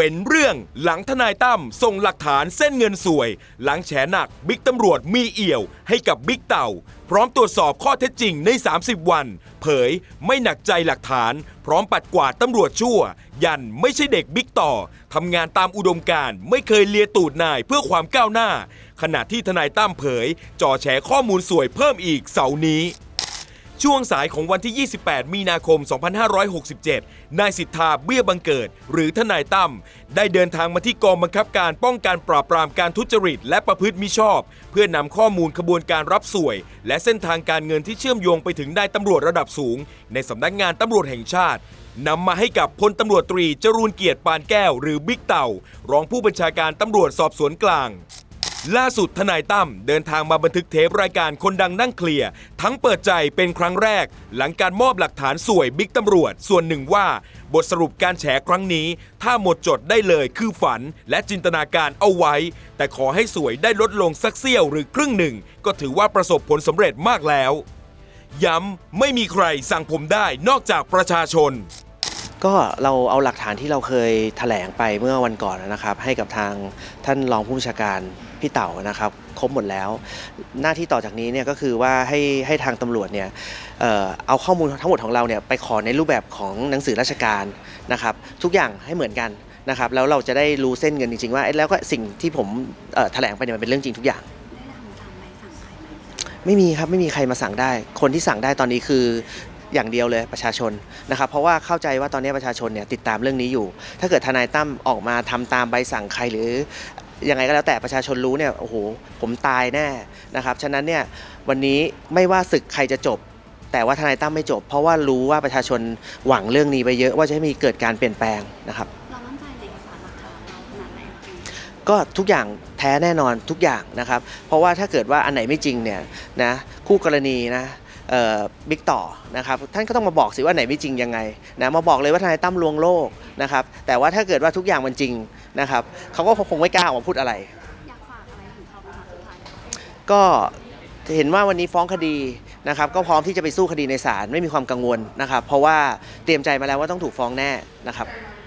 เป็นเรื่องหลังทนายตั้มส่งหลักฐานเส้นเงินสวย หลังแฉหนักบิ๊กตำรวจมีเอี่ยวให้กับบิ๊กเต่า พร้อมตรวจสอบข้อเท็จจริงใน 30 วัน เผยไม่หนักใจหลักฐาน พร้อมปัดกวาดตำรวจชั่ว ยันไม่ใช่เด็กบิ๊กต่อทำงานตามอุดมการไม่เคยเลียตูดนายเพื่อความก้าวหน้า ขณะที่ทนายตั้มเผยจ่อแฉข้อมูลสวยเพิ่มอีกเสาร์นี้ ช่วงสายของวันที่ 28 มีนาคม 2567 นายสิทธาเบี้ยบังเกิด หรือทนายตั้มได้เดินทางมาที่กองบังคับการป้องกันปราบปรามการทุจริต และประพฤติมิชอบ เพื่อนำข้อมูลขบวนการรับสวย และเส้นทางการเงินที่เชื่อมโยงไปถึงนายตำรวจระดับสูง ในสำนักงานตำรวจแห่งชาตินำมาให้กับพลตำรวจตรีจรูนเกียรติปานแก้ว หรือบิ๊กเต่า รองผู้บัญชาการตำรวจสอบสวนกลาง ล่าสุดทนายตั้มเดินทางมาบันทึกเทปรายการคนดังนั่งเคลียร์ทั้งเปิดใจเป็นครั้งแรก หลังการมอบหลักฐานสวยบิ๊กตำรวจ ส่วนหนึ่งว่า บทสรุปการแฉครั้งนี้ ถ้าหมดจดได้เลยคือฝันและจินตนาการเอาไว้ แต่ขอให้สวยได้ลดลงสักเสี้ยวหรือครึ่งหนึ่ง ก็ถือว่าประสบผลสำเร็จมากแล้ว ย้ำไม่มีใครสั่งผมได้นอกจากประชาชน ก็เราเอาหลักฐานที่เราเคยแถลงไปเมื่อวันก่อนนะครับ ให้กับทางท่านรองผู้บัญชาการพี่เต่านะครับ ครบหมดแล้ว หน้าที่ต่อจากนี้เนี่ยก็คือว่าให้ให้ทางตำรวจเนี่ยเอ่อเอาข้อมูลทั้งหมดของเราเนี่ยไปขอในรูปแบบของหนังสือราชการนะครับ ทุกอย่างให้เหมือนกันนะครับ แล้วเราจะได้รู้เส้นเงินจริง ๆ ว่าเอ๊ะแล้วก็สิ่งที่ผมเอ่อแถลงไปเนี่ยมันเป็นเรื่องจริงทุกอย่างได้ทำตามใบสั่งใครไหมไม่มีครับ ไม่มีใครมาสั่งได้ คนที่สั่งได้ตอนนี้คือ อย่างเดียวเลยประชาชนนะครับเพราะว่าเข้าใจว่าตอนนี้ประชาชนเนี่ยติดตามเรื่องนี้อยู่ ถ้าเกิดทนายตั้มออกมาทำตามใบสั่งใครหรือยังไงก็แล้วแต่ประชาชนรู้เนี่ยโอ้โหผมตายแน่นะครับฉะนั้นเนี่ยวันนี้ไม่ว่าศึกใครจะจบ แต่ว่าทนายตั้มไม่จบ เพราะว่ารู้ว่าประชาชนหวังเรื่องนี้ไปเยอะว่าจะให้มีเกิดการเปลี่ยนแปลงนะครับเรามั่นใจในเอกสารหลักฐานเราขนาดไหนคะก็ทุกอย่างแท้แน่นอนทุกอย่างนะครับ เพราะว่าถ้าเกิดว่าอันไหนไม่จริงเนี่ยนะคู่กรณีนะเอ่อ บิ๊กต่อนะครับท่านก็ต้องมาบอกสิว่าไหนไม่จริงยังไงนะมาบอกเลยว่าทนายตั้มลวงโลกนะครับแต่ว่าถ้าเกิดว่าทุกอย่างมันจริงนะครับเขาก็คงไม่กล้าออกมาพูดอะไร อยากฝากอะไรถึงเขาบ้างคะสุดท้ายก็เห็นว่าวันนี้ฟ้องคดีนะครับก็พร้อมที่จะไปสู้คดีในศาลไม่มีความกังวลนะครับเพราะว่าเตรียมใจมาแล้วว่าต้องถูกฟ้องแน่นะครับอ